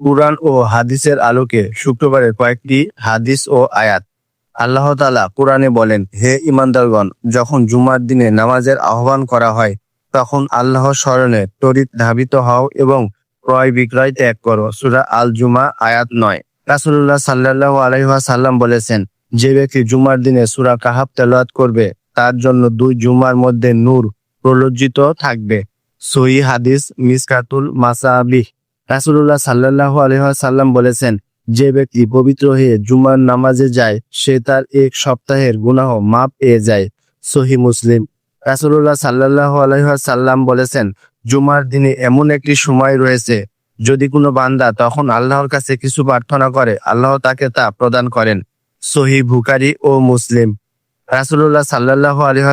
কুরআন ও হাদিসের আলোকে শুক্রবারের কয়েকটি হাদিস ও আয়াত। আল্লাহ তাআলা কোরআনে বলেন, হে ইমানদারগণ যখন জুমার দিনে নামাজের আহ্বান করা হয়, তখন আল্লাহর স্মরণে তড়িৎ ধাবিত হও এবং ক্রয় বিক্রয় ত্যাগ করো। সূরা আল জুমা আয়াত নয়। রাসূলুল্লাহ সাল্লাল্লাহু আলাইহি ওয়াসাল্লাম বলেছেন, যে ব্যক্তি জুমার দিনে সূরা কাহাব তেলাওয়াত করবে, তার জন্য দুই জুমার মধ্যে নূর প্রলজ্জিত থাকবে। সহি হাদিস মিসকাতুল মাসাবিহ। রাসূলুল্লাহ সাল্লাল্লাহু আলাইহি ওয়াসাল্লাম বলেছেন, যে ব্যক্তি পবিত্র হয়ে জুমার নামাজে যায়, সে তার এক সপ্তাহের গুনাহ মাপ পেয়ে যায়। সহি মুসলিম। রাসূলুল্লাহ সাল্লাল্লাহু আলাইহি ওয়াসাল্লাম বলেছেন, জুমার দিনে এমন একটি সময় রয়েছে, যদি কোনো বান্দা তখন আল্লাহর কাছে কিছু প্রার্থনা করে, আল্লাহ তাকে তা প্রদান করেন। সহি বুকারি ও মুসলিম। রাসূলুল্লাহ সাল্লাল্লাহু আলাইহি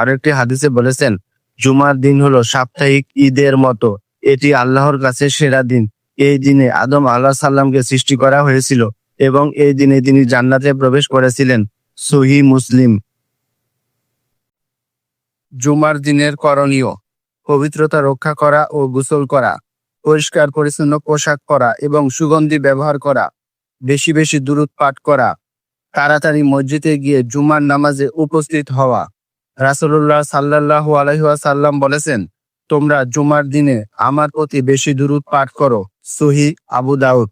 আরেকটি হাদিসে বলেছেন, জুমার দিন হলো সাপ্তাহিক ঈদের মতো। এটি আল্লাহর কাছে সেরা দিন। এই দিনে আদম আল্লাহ সাল্লামকে সৃষ্টি করা হয়েছিল এবং এই দিনে তিনি জান্নাতে প্রবেশ করেছিলেন। সহি মুসলিম। জুমার দিনের করণীয়, পবিত্রতা রক্ষা করা ও গোসল করা, পরিষ্কার পরিচ্ছন্ন পোশাক পরা এবং সুগন্ধি ব্যবহার করা, বেশি বেশি দূরত পাঠ করা, তাড়াতাড়ি মসজিদে গিয়ে জুমার নামাজে উপস্থিত হওয়া। রাসুল্লাহ সাল্লাল্লাহু আলাইহি বলেছেন তোমরা জুমার দিনে আমার প্রতি বেশি দূরত পাঠ করো সহি আবু দাউদ।